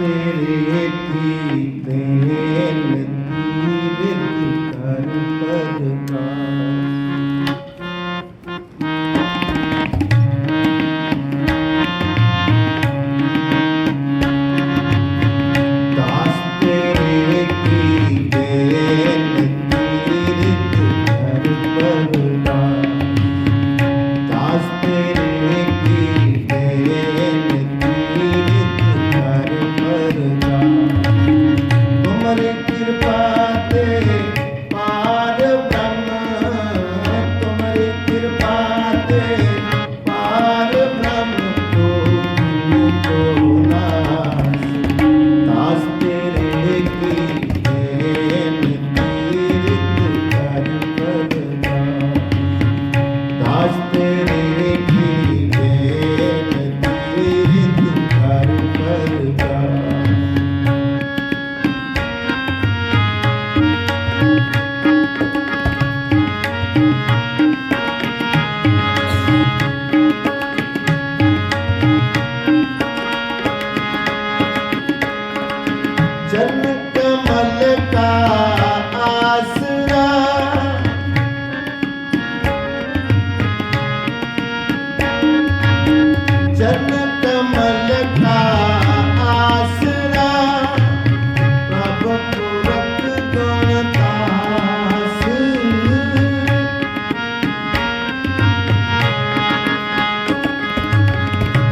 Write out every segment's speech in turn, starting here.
ਤੇਰੇ ਕੀ ਤੇਰੇ ਲੱਗੀ ਬਿਨ ਕਰ ਪਰਦਾ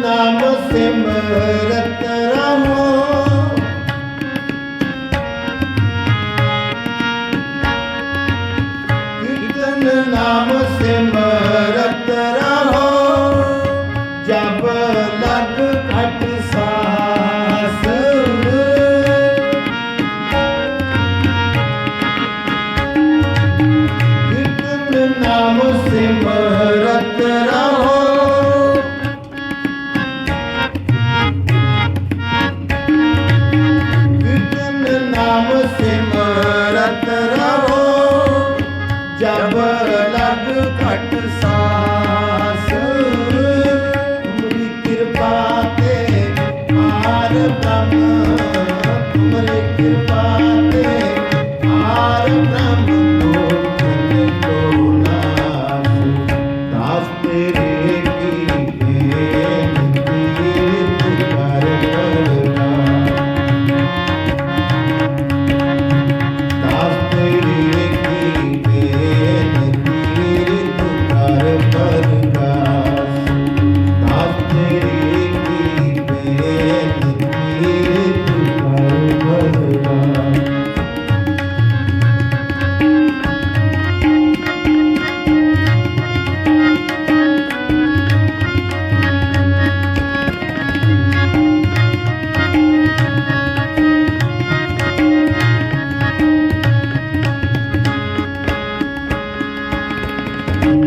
ਨਾਮ ਸਿਮਰਤ ਰਹੋ। ਕੀਰਤਨ ਨਾਮ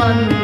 one.